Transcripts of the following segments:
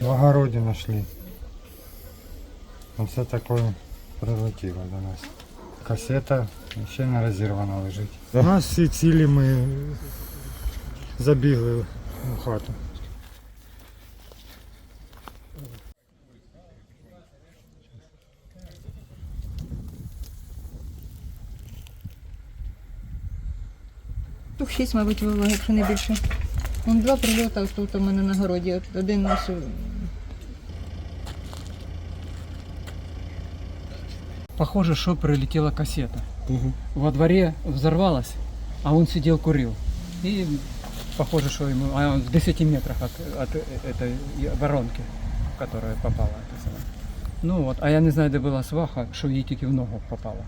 В огороде нашли. Оце такое прилетіло до нас. Касета ще не розірвана лежить. У нас всі цілі ми забігли у хату. Штук шість, мабуть, вивели, якщо не більше. Вон два прильоти ось тут у мене на городі. От один наш. Похоже, что прилетела кассета. Во дворе взорвалась, а он сидел курил. И похоже, что ему а он в 10 метрах от, от этой воронки, в которая попала. Ну вот, а я не знаю, де була сваха, що їй тільки в ногу попало.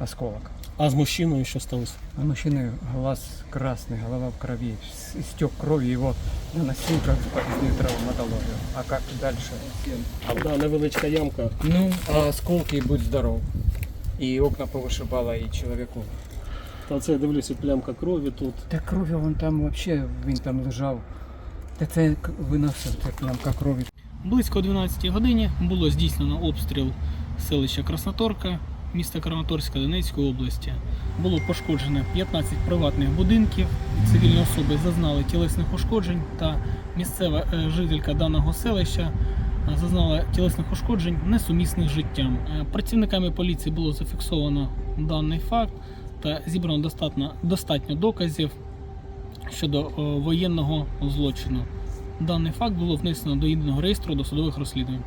Осколок. А з мужчиною що сталося? А мужчины глаз красный, голова в крови, с- истек кровью, его на носилках повезли в травматологию. А как дальше? Да, невеличка ямка. Ну, а осколки, будь здоров. И окна повышибало, и человеку. Та це я дивлюся, плямка крові тут. Та крові вон там вообще, він там лежав. Та це к- виносив, це плямка крові. Близько 12 годині було здійснено обстріл селища Красноторка, міста Краматорська Донецької області. Було пошкоджено 15 приватних будинків. Цивільні особи зазнали тілесних ушкоджень та місцева е, жителька даного селища е, зазнала тілесних ушкоджень, несумісних життям. Е, Працівниками поліції було зафіксовано даний факт та зібрано достатньо, достатньо доказів щодо воєнного злочину. Даний факт було внесено до єдиного реєстру досудових розслідувань.